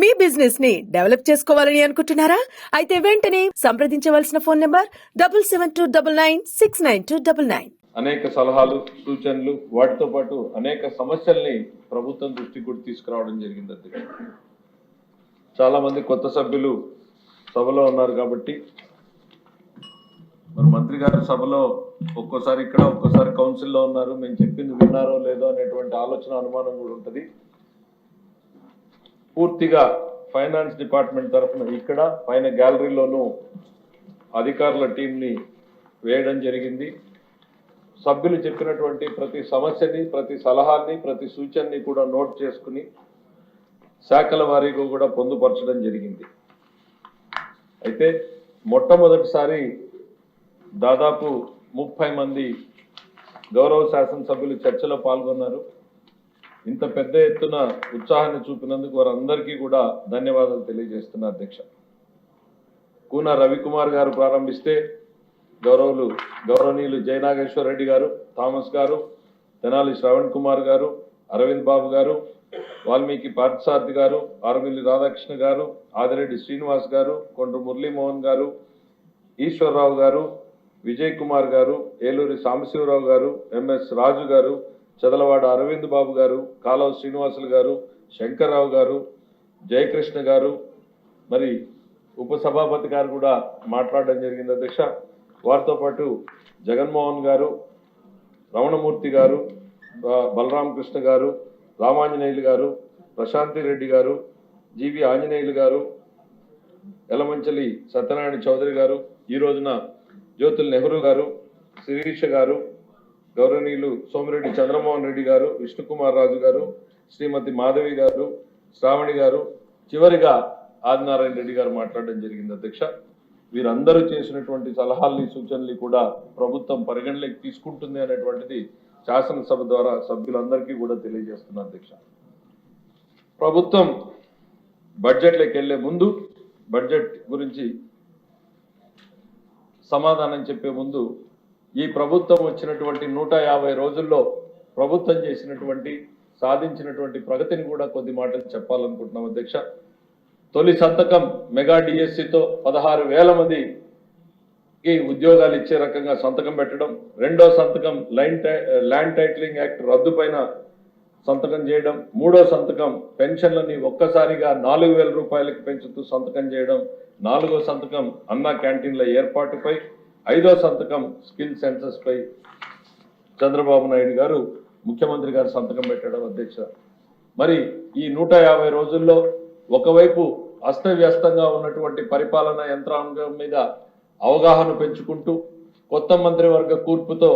మీ బిజినెస్ని డెవలప్ చేసుకోవాలని అనుకుంటున్నారా? అయితే వెంటనే సంప్రదించవలసిన phone number double seven two double nine six nine two double nine. అనేక సలహాలు సూచనలు వాటితో పాటు అనేక సమస్యల్ని ప్రభుత్వం దృష్టికి కూడా తీసుకురావడం జరిగింది అధ్యక్ష. చాలా మంది కొత్త సభ్యులు సభలో ఉన్నారు కాబట్టి మరి మంత్రి గారు సభలో ఒక్కోసారి ఇక్కడ ఒక్కోసారి కౌన్సిల్లో ఉన్నారు. మేము చెప్పింది విన్నారో లేదో అనేటువంటి ఆలోచన అనుమానం కూడా ఉంటుంది. పూర్తిగా ఫైనాన్స్ డిపార్ట్మెంట్ తరఫున ఇక్కడ పైన గ్యాలరీలోనూ అధికారుల టీంని వేయడం జరిగింది. సభ్యులు చెప్పినటువంటి ప్రతి సమస్యని ప్రతి సలహాన్ని ప్రతి సూచనని కూడా నోట్ చేసుకుని శాఖల వారీగా కూడా పొందుపరచడం జరిగింది. అయితే మొట్టమొదటిసారి దాదాపు ముప్పై మంది గౌరవ శాసనసభ్యులు చర్చలో పాల్గొన్నారు. ఇంత పెద్ద ఎత్తున ఉత్సాహాన్ని చూపినందుకు వారందరికీ కూడా ధన్యవాదాలు తెలియజేస్తున్నా అధ్యక్ష. కూన రవికుమార్ గారు ప్రారంభిస్తే గౌరవులు గౌరవనీయులు జయనాగేశ్వర రెడ్డి గారు థామస్ గారు తెనాలి శ్రవణ్ కుమార్ గారు అరవింద్ బాబు గారు వాల్మీకి పార్థసారథి గారు ఆరుమిల్లి రాధాకృష్ణ గారు ఆదిరెడ్డి శ్రీనివాస్ గారు కొండ్రు మురళీమోహన్ గారు ఈశ్వరరావు గారు విజయ్ కుమార్ గారు ఏలూరి సాంబశివరావు గారు ఎంఎస్ రాజు గారు చదలవాడ అరవింద్ బాబు గారు కాలవ శ్రీనివాసులు గారు శంకర్రావు గారు జయకృష్ణ గారు మరి ఉపసభాపతి గారు కూడా మాట్లాడడం జరిగింది. అధ్యక్ష వారితో పాటు జగన్మోహన్ గారు రమణమూర్తి గారు బ- బలరామకృష్ణ గారు రామాంజనేయులు గారు ప్రశాంతి రెడ్డి గారు జీవి ఆంజనేయులు గారు ఎలమంచలి సత్యనారాయణ చౌదరి గారు ఈ రోజున జ్యోతుల్ నెహ్రూ గారు శిరీష గారు గౌరవనీయులు సోమిరెడ్డి చంద్రమోహన్ రెడ్డి గారు విష్ణుకుమార్ రాజు గారు శ్రీమతి మాధవి గారు శ్రావణి గారు చివరిగా ఆదినారాయణ రెడ్డి గారు మాట్లాడడం జరిగింది అధ్యక్ష. వీరందరూ చేసినటువంటి సలహాలని సూచనల్ని కూడా ప్రభుత్వం పరిగణలోకి తీసుకుంటుంది అనేటువంటిది శాసనసభ ద్వారా సభ్యులందరికీ కూడా తెలియజేస్తున్నా అధ్యక్ష. ప్రభుత్వం బడ్జెట్లోకి వెళ్ళే ముందు బడ్జెట్ గురించి సమాధానం చెప్పే ముందు ఈ ప్రభుత్వం వచ్చినటువంటి నూట యాభై రోజుల్లో ప్రభుత్వం చేసినటువంటి సాధించినటువంటి ప్రగతిని కూడా కొద్ది మాటలు చెప్పాలనుకుంటున్నాం అధ్యక్ష. తొలి సంతకం మెగా డిఎస్సితో పదహారు వేల మందికి ఉద్యోగాలు ఇచ్చే రకంగా సంతకం పెట్టడం రెండో సంతకం లైన్ టై- ల్యాండ్ టైటిలింగ్ యాక్ట్ రద్దు పైన సంతకం చేయడం మూడో సంతకం పెన్షన్లని ఒక్కసారిగా నాలుగు వేల రూపాయలకు పెంచుతూ సంతకం చేయడం నాలుగో సంతకం అన్నా క్యాంటీన్ల ఏర్పాటుపై ఐదో సంతకం స్కిల్ సెన్సస్ పై చంద్రబాబు నాయుడు గారు ముఖ్యమంత్రి గారు సంతకం పెట్టడం అధ్యక్ష. మరి ఈ నూట యాభై రోజుల్లో ఒకవైపు అస్తవ్యస్తంగా ఉన్నటువంటి పరిపాలన యంత్రాంగం మీద అవగాహన పెంచుకుంటూ కొత్త మంత్రివర్గ కూర్పుతో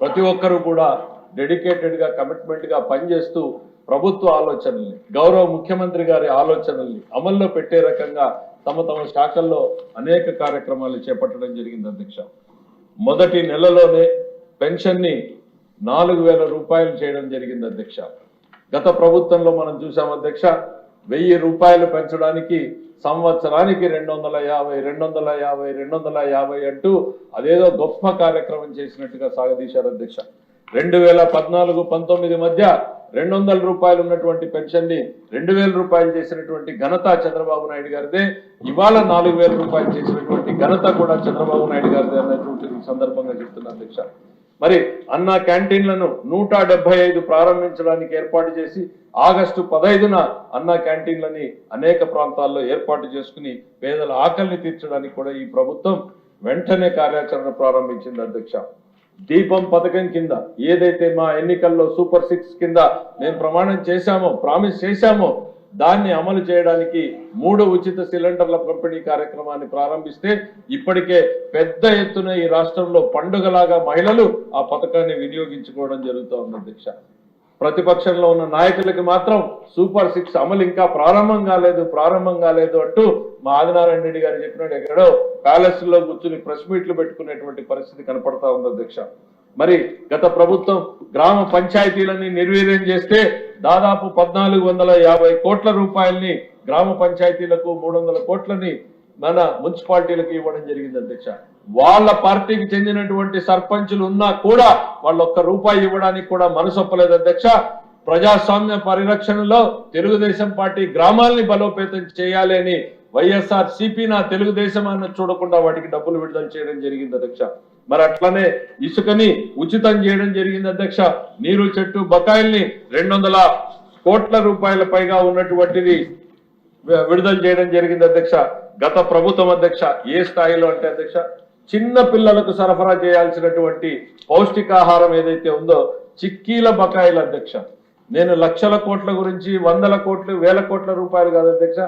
ప్రతి ఒక్కరూ కూడా డెడికేటెడ్గా కమిట్మెంట్గా పనిచేస్తూ ప్రభుత్వ ఆలోచనల్ని గౌరవ ముఖ్యమంత్రి గారి ఆలోచనల్ని అమల్లో పెట్టే రకంగా తమ తమ శాఖల్లో అనేక కార్యక్రమాలు చేపట్టడం జరిగింది అధ్యక్ష. మొదటి నెలలోనే పెన్షన్ని నాలుగు వేల రూపాయలు చేయడం జరిగింది అధ్యక్ష. గత ప్రభుత్వంలో మనం చూసాం అధ్యక్ష వెయ్యి రూపాయలు పెంచడానికి సంవత్సరానికి రెండు వందల యాభై రెండు వందల యాభై రెండు వందల యాభై అంటూ అదేదో గొప్ప కార్యక్రమం చేసినట్టుగా సాగదీశారు అధ్యక్ష. రెండు వేల పద్నాలుగు పంతొమ్మిది మధ్య రెండు వందల రూపాయలు ఉన్నటువంటి పెన్షన్ని రెండు వేల రూపాయలు చేసినటువంటి ఘనత చంద్రబాబు నాయుడు గారిదే. ఇవాళ నాలుగు వేల రూపాయలు చేసినటువంటి ఘనత కూడా చంద్రబాబు నాయుడు గారిదే అన్నటువంటి సందర్భంగా చెప్తున్నా అధ్యక్ష. మరి అన్న క్యాంటీన్లను నూట డెబ్బై ఐదు ప్రారంభించడానికి ఏర్పాటు చేసి ఆగస్టు పదహైదున అన్న క్యాంటీన్లని అనేక ప్రాంతాల్లో ఏర్పాటు చేసుకుని పేదల ఆకలిని తీర్చడానికి కూడా ఈ ప్రభుత్వం వెంటనే కార్యాచరణ ప్రారంభించింది అధ్యక్ష. దీపం పథకం కింద ఏదైతే మా ఎన్నికల్లో సూపర్ సిక్స్ కింద మేము ప్రమాణం చేశామో ప్రామిస్ చేశామో దాన్ని అమలు చేయడానికి మూడు ఉచిత సిలిండర్ల పంపిణీ కార్యక్రమాన్ని ప్రారంభిస్తే ఇప్పటికే పెద్ద ఎత్తున ఈ రాష్ట్రంలో పండుగలాగా మహిళలు ఆ పథకాన్ని వినియోగించుకోవడం జరుగుతూ ఉంది అధ్యక్ష. ప్రతిపక్షంలో ఉన్న నాయకులకి మాత్రం సూపర్ సిక్స్ అమలు ఇంకా ప్రారంభం కాలేదు ప్రారంభం కాలేదు అంటూ మా ఆదినారాయణ రెడ్డి గారు చెప్పినట్టు ఎక్కడో ప్యాలెస్లో కూర్చుని ప్రెస్ మీట్లు పెట్టుకునేటువంటి పరిస్థితి కనపడతా ఉంది అధ్యక్ష. మరి గత ప్రభుత్వం గ్రామ పంచాయతీలని నిర్వీర్యం చేస్తే దాదాపు పద్నాలుగు వందల యాభై కోట్ల రూపాయల్ని గ్రామ పంచాయతీలకు మూడు వందల కోట్లని మన మున్సిపాలిటీలకు ఇవ్వడం జరిగింది అధ్యక్ష. వాళ్ళ పార్టీకి చెందినటువంటి సర్పంచులు ఉన్నా కూడా వాళ్ళు ఒక్క రూపాయి ఇవ్వడానికి కూడా మనసొప్పలేదు అధ్యక్ష. ప్రజాస్వామ్య పరిరక్షణలో తెలుగుదేశం పార్టీ గ్రామాల్ని బలోపేతం చేయాలి అని వైఎస్ఆర్ సిపి నా తెలుగుదేశం అన్న చూడకుండా వాటికి డబ్బులు విడుదల చేయడం జరిగింది అధ్యక్ష. మరి అట్లనే ఇసుకని ఉచితం చేయడం జరిగింది అధ్యక్ష. నీరు చెట్టు బకాయిల్ని రెండు వందల కోట్ల రూపాయల పైగా ఉన్నటువంటిది విడుదల చేయడం జరిగింది అధ్యక్ష. గత ప్రభుత్వం అధ్యక్ష. ఏ స్థాయిలో అంటే అధ్యక్ష? చిన్న పిల్లలకు సరఫరా చేయాల్సినటువంటి పౌష్టికాహారం ఏదైతే ఉందో చిక్కీల బకాయిల అధ్యక్ష. నేను లక్షల కోట్ల గురించి వందల కోట్లు వేల కోట్ల రూపాయలు కాదు అధ్యక్ష.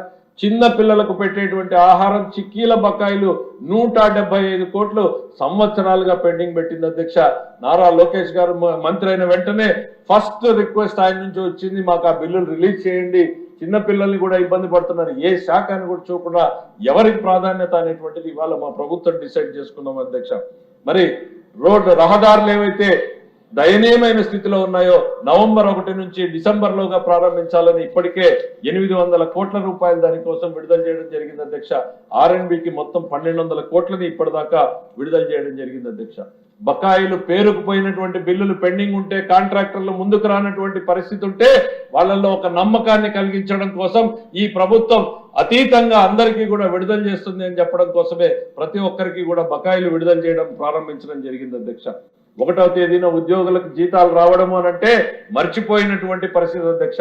చిన్న పిల్లలకు పెట్టేటువంటి ఆహారం చిక్కీల బకాయిలు నూట డెబ్బై ఐదు కోట్లు సంవత్సరాలుగా పెండింగ్ పెట్టింది అధ్యక్ష. నారా లోకేష్ గారు మంత్రి అయిన వెంటనే ఫస్ట్ రిక్వెస్ట్ ఆయన నుంచి వచ్చింది మాకు ఆ బిల్లులు రిలీజ్ చేయండి. చిన్న పిల్లల్ని కూడా ఇబ్బంది పడుతున్నారు. ఏ శాఖ అని కూడా చూడకుండా ఎవరికి ప్రాధాన్యత అనేటువంటిది ఇవాళ మా ప్రభుత్వం డిసైడ్ చేసుకున్నాం అధ్యక్ష. మరి రోడ్డు రహదారులు ఏవైతే దయనీయమైన స్థితిలో ఉన్నాయో నవంబర్ ఒకటి నుంచి డిసెంబర్ లోగా ప్రారంభించాలని ఇప్పటికే ఎనిమిది వందల కోట్ల రూపాయలు దానికోసం విడుదల చేయడం జరిగింది అధ్యక్ష. ఆర్ఎన్బికి మొత్తం పన్నెండు వందల కోట్లని ఇప్పటిదాకా విడుదల చేయడం జరిగింది అధ్యక్ష. బకాయిలు పేరుకుపోయినటువంటి బిల్లులు పెండింగ్ ఉంటే కాంట్రాక్టర్లు ముందుకు రానటువంటి పరిస్థితి ఉంటే వాళ్ళల్లో ఒక నమ్మకాన్ని కలిగించడం కోసం ఈ ప్రభుత్వం అతీతంగా అందరికీ కూడా విడుదల చేస్తుంది అని చెప్పడం కోసమే ప్రతి ఒక్కరికి కూడా బకాయిలు విడుదల చేయడం ప్రారంభించడం జరిగింది అధ్యక్ష. ఒకటో తేదీన ఉద్యోగులకు జీతాలు రావడము అని అంటే మర్చిపోయినటువంటి పరిస్థితి అధ్యక్ష.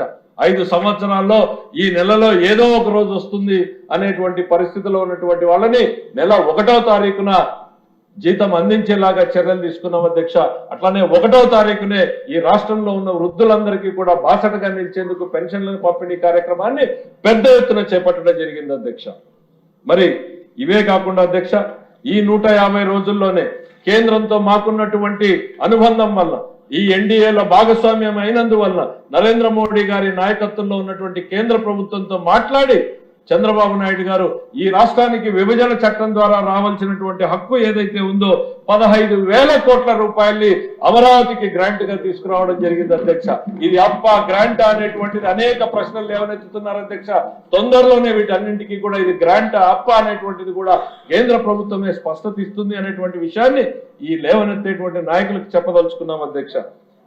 ఐదు సంవత్సరాల్లో ఈ నెలలో ఏదో ఒక రోజు వస్తుంది అనేటువంటి పరిస్థితిలో ఉన్నటువంటి వాళ్ళని నెల ఒకటో తారీఖున జీతం అందించేలాగా చర్యలు తీసుకున్నాం అధ్యక్ష. అట్లానే ఒకటో తారీఖునే ఈ రాష్ట్రంలో ఉన్న వృద్ధులందరికీ కూడా బాసటగా నిలిచేందుకు పెన్షన్లను పంపిణీ కార్యక్రమాన్ని పెద్ద ఎత్తున చేపట్టడం జరిగింది అధ్యక్ష. మరి ఇవే కాకుండా అధ్యక్ష ఈ నూట యాభై రోజుల్లోనే కేంద్రంతో మాకున్నటువంటి అనుబంధం వల్ల ఈ ఎన్డీఏలో భాగస్వామ్యం అయినందువల్ల నరేంద్ర మోడీ గారి నాయకత్వంలో ఉన్నటువంటి కేంద్ర ప్రభుత్వంతో మాట్లాడి చంద్రబాబు నాయుడు గారు ఈ రాష్ట్రానికి విభజన చట్టం ద్వారా రావాల్సినటువంటి హక్కు ఏదైతే ఉందో పదహైదు వేల కోట్ల రూపాయల్ని అమరావతికి గ్రాంట్గా తీసుకురావడం జరిగింది అధ్యక్ష. ఇది అప్ప గ్రాంట్ అనేటువంటిది అనేక ప్రశ్నలు లేవనెత్తుతున్నారు అధ్యక్ష. తొందరలోనే వీటన్నింటికి కూడా ఇది గ్రాంట్ అప్ప అనేటువంటిది కూడా కేంద్ర ప్రభుత్వమే స్పష్టత ఇస్తుంది అనేటువంటి విషయాన్ని ఈ లేవనెత్తేటువంటి నాయకులకు చెప్పదలుచుకున్నాం అధ్యక్ష.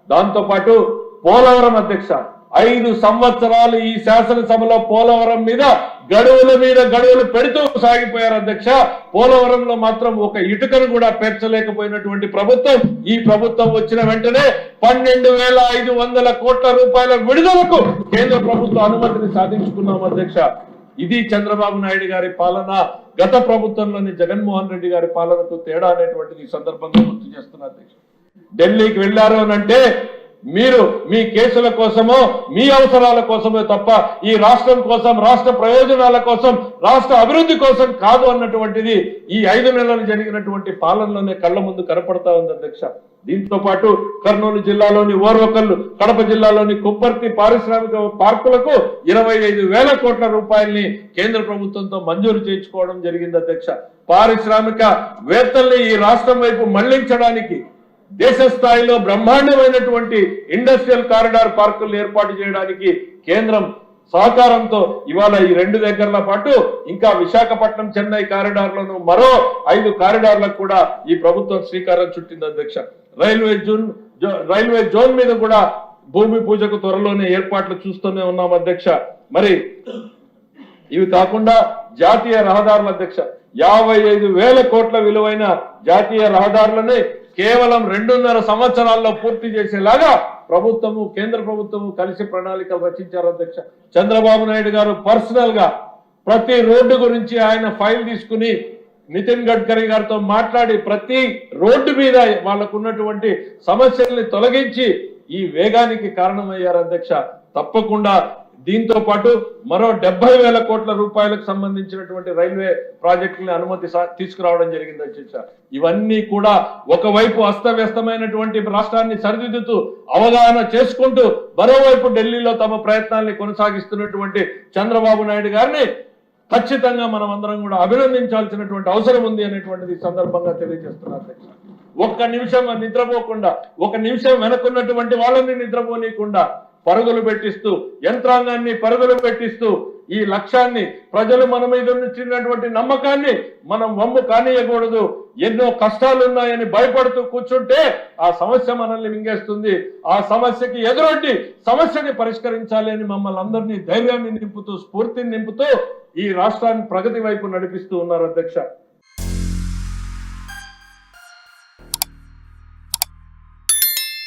దాంతో పాటు పోలవరం అధ్యక్ష. ఐదు సంవత్సరాలు ఈ శాసనసభలో పోలవరం మీద గడువుల మీద గడువులు పెడుతూ సాగిపోయారు అధ్యక్ష. పోలవరంలో మాత్రం ఒక ఇటుకను కూడా పేర్చలేకపోయినటువంటి ప్రభుత్వం ఈ ప్రభుత్వం వచ్చిన వెంటనే పన్నెండు వేల ఐదు వందల కోట్ల రూపాయల విడుదలకు కేంద్ర ప్రభుత్వ అనుమతిని సాధించుకున్నాం అధ్యక్ష. ఇది చంద్రబాబు నాయుడు గారి పాలన గత ప్రభుత్వంలోని జగన్మోహన్ రెడ్డి గారి పాలనకు తేడా అనేటువంటిది ఈ సందర్భంగా గుర్తు చేస్తున్నారు అధ్యక్ష. ఢిల్లీకి వెళ్ళారు అని అంటే మీరు మీ కేసుల కోసమో మీ అవసరాల కోసమో తప్ప ఈ రాష్ట్రం కోసం రాష్ట్ర ప్రయోజనాల కోసం రాష్ట్ర అభివృద్ధి కోసం కాదు అన్నటువంటిది ఈ ఐదు నెలలు జరిగినటువంటి పాలనలోనే కళ్ళ ముందు కనపడతా ఉంది అధ్యక్ష. దీంతో పాటు కర్నూలు జిల్లాలోని ఓర్వకల్లు కడప జిల్లాలోని కుప్పర్తి పారిశ్రామిక పార్కులకు ఇరవై ఐదు వేల కోట్ల రూపాయల్ని కేంద్ర ప్రభుత్వంతో మంజూరు చేయించుకోవడం జరిగింది అధ్యక్ష. పారిశ్రామిక వేత్తల్ని ఈ రాష్ట్రం వైపు మళ్ళించడానికి దేశ స్థాయిలో బ్రహ్మాండమైనటువంటి ఇండస్ట్రియల్ కారిడార్ పార్కులు ఏర్పాటు చేయడానికి కేంద్రం సహకారంతో ఇవాళ ఈ రెండు దగ్గరల పాటు ఇంకా విశాఖపట్నం చెన్నై కారిడార్లను మరో ఐదు కారిడార్లకు కూడా ఈ ప్రభుత్వం శ్రీకారం చుట్టింది అధ్యక్ష. రైల్వే జోన్ రైల్వే జోన్ మీద కూడా భూమి పూజకు త్వరలోనే ఏర్పాట్లు చూస్తూనే ఉన్నాం అధ్యక్ష. మరి ఇవి కాకుండా జాతీయ రహదారుల అధ్యక్ష. యాభై ఐదు వేల కోట్ల విలువైన జాతీయ రహదారులని కేవలం రెండున్నర సంవత్సరాల్లో పూర్తి చేసేలాగా ప్రభుత్వము కేంద్ర ప్రభుత్వము కలిసి ప్రణాళిక రచించారు అధ్యక్ష చంద్రబాబు నాయుడు గారు. పర్సనల్గా ప్రతి రోడ్డు గురించి ఆయన ఫైల్ తీసుకుని నితిన్ గడ్కరీ గారితో మాట్లాడి ప్రతి రోడ్డు మీద వాళ్ళకు ఉన్నటువంటి సమస్యల్ని తొలగించి ఈ వేగానికి కారణమయ్యారు అధ్యక్ష. తప్పకుండా దీంతో పాటు మరో డెబ్బై వేల కోట్ల రూపాయలకు సంబంధించినటువంటి రైల్వే ప్రాజెక్టులని అనుమతి తీసుకురావడం జరిగింది అధ్యక్ష ఇవన్నీ కూడా ఒకవైపు అస్తవ్యస్తమైనటువంటి రాష్ట్రాన్ని సరిదిద్దుతూ అవగాహన చేసుకుంటూ మరోవైపు ఢిల్లీలో తమ ప్రయత్నాల్ని కొనసాగిస్తున్నటువంటి చంద్రబాబు నాయుడు గారిని ఖచ్చితంగా మనం అందరం కూడా అభినందించాల్సినటువంటి అవసరం ఉంది అనేటువంటిది సందర్భంగా తెలియజేస్తున్నారు అధ్యక్ష. ఒక్క నిమిషం నిద్రపోకుండా ఒక నిమిషం వెనక్కున్నటువంటి వాళ్ళని నిద్రపోనీయకుండా పరుగులు పెట్టిస్తూ యంత్రాంగాన్ని పరుగులు పెట్టిస్తూ ఈ లక్ష్యాన్ని ప్రజలు మన మీద ఉంచినటువంటి నమ్మకాన్ని మనం వమ్ము కానీయకూడదు. ఎన్నో కష్టాలు ఉన్నాయని భయపడుతూ కూర్చుంటే ఆ సమస్య మనల్ని మింగేస్తుంది. ఆ సమస్యకి ఎదురొడ్డి సమస్యని పరిష్కరించాలి అని మమ్మల్ని అందరినీ ధైర్యాన్ని నింపుతూ స్ఫూర్తిని నింపుతూ ఈ రాష్ట్రాన్ని ప్రగతి వైపు నడిపిస్తూ ఉన్నారు అధ్యక్ష.